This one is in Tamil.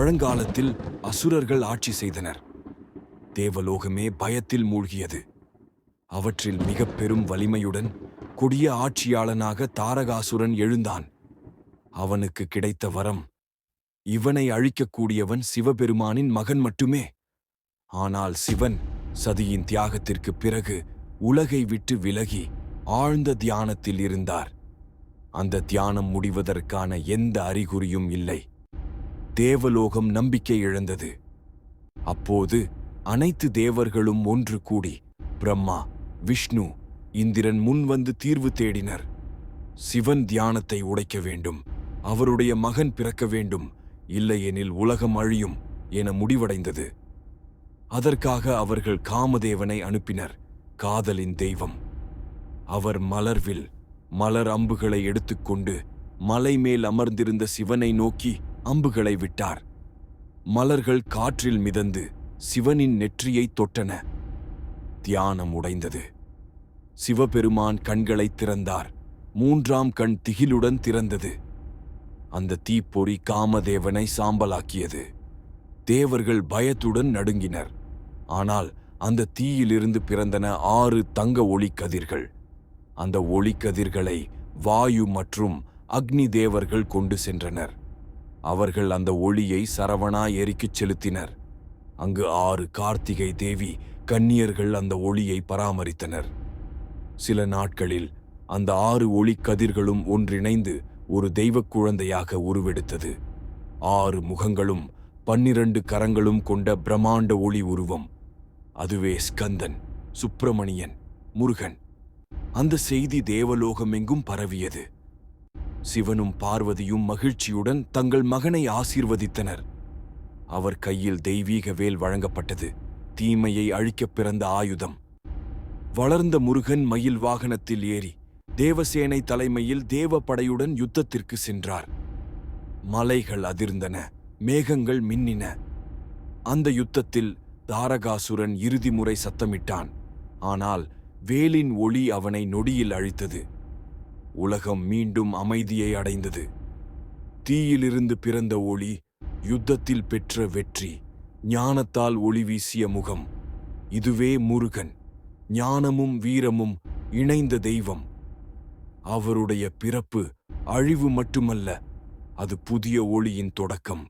பழங்காலத்தில் அசுரர்கள் ஆட்சி செய்தனர். தேவலோகமே பயத்தில் மூழ்கியது. அவற்றில் மிக பெரும் வலிமையுடன் கொடிய ஆட்சியாளனாக தாரகாசுரன் எழுந்தான். அவனுக்கு கிடைத்த வரம் இவனை அழிக்கக்கூடியவன் சிவபெருமானின் மகன் மட்டுமே. ஆனால் சிவன் சதியின் தியாகத்திற்குப் பிறகு உலகை விட்டு விலகி ஆழ்ந்த தியானத்தில் இருந்தார். அந்த தியானம் முடிவதற்கான எந்த அறிகுறியும் இல்லை. தேவலோகம் நம்பிக்கை இழந்தது. அப்போது அனைத்து தேவர்களும் ஒன்று கூடி பிரம்மா விஷ்ணு இந்திரன் முன் வந்து தீர்வு தேடினர். சிவன் தியானத்தை உடைக்க வேண்டும் அவருடைய மகன் பிறக்க வேண்டும் இல்லையெனில் உலகம் அழியும் என முடிவடைந்தது. அதற்காக அவர்கள் காமதேவனை அனுப்பினர் காதலின் தெய்வம். அவர் மலர்வில் மலர் அம்புகளை எடுத்துக்கொண்டு மலை மேல் அமர்ந்திருந்த சிவனை நோக்கி அம்புகளை விட்டார். மலர்கள் காற்றில் மிதந்து சிவனின் நெற்றியை தொட்டன. தியானம் உடைந்தது. சிவபெருமான் கண்களை திறந்தார். மூன்றாம் கண் திகிலுடன் திறந்தது. அந்த தீப்பொறி காமதேவனை சாம்பலாக்கியது. தேவர்கள் பயத்துடன் நடுங்கினர். ஆனால் அந்த தீயிலிருந்து பிறந்தன ஆறு தங்க ஒளிக்கதிர்கள். அந்த ஒளிக்கதிர்களை வாயு மற்றும் அக்னி தேவர்கள் கொண்டு சென்றனர். அவர்கள் அந்த ஒளியை சரவணா ஏரிக்குச் செலுத்தினர். அங்கு ஆறு கார்த்திகை தேவி கன்னியர்கள் அந்த ஒளியை பராமரித்தனர். சில நாட்களில் அந்த ஆறு ஒளிக்கதிர்களும் ஒன்றிணைந்து ஒரு தெய்வக் குழந்தையாக உருவெடுத்தது. ஆறு முகங்களும் பன்னிரண்டு கரங்களும் கொண்ட பிரம்மாண்ட ஒளி உருவம். அதுவே ஸ்கந்தன் சுப்பிரமணியன் முருகன். அந்த செய்தி தேவலோகமெங்கும் பரவியது. சிவனும் பார்வதியும் மகிழ்ச்சியுடன் தங்கள் மகனை ஆசீர்வதித்தனர். அவர் கையில் தெய்வீக வேல் வழங்கப்பட்டது. தீமையை அழிக்கப் பிறந்த ஆயுதம். வளர்ந்த முருகன் மயில் வாகனத்தில் ஏறி தேவசேனை தலைமையில் தேவப்படையுடன் யுத்தத்திற்கு சென்றார். மலைகள் அதிர்ந்தன. மேகங்கள் மின்னின. அந்த யுத்தத்தில் தாரகாசுரன் இறுதி முறை சத்தமிட்டான். ஆனால் வேலின் ஒளி அவனை நொடியில் அழித்தது. உலகம் மீண்டும் அமைதியை அடைந்தது. தீயிலிருந்து பிறந்த ஒளி யுத்தத்தில் பெற்ற வெற்றி ஞானத்தால் ஒளி வீசிய முகம். இதுவே முருகன். ஞானமும் வீரமும் இணைந்த தெய்வம். அவருடைய பிறப்பு அழிவு மட்டுமல்ல அது புதிய ஒளியின் தொடக்கம்.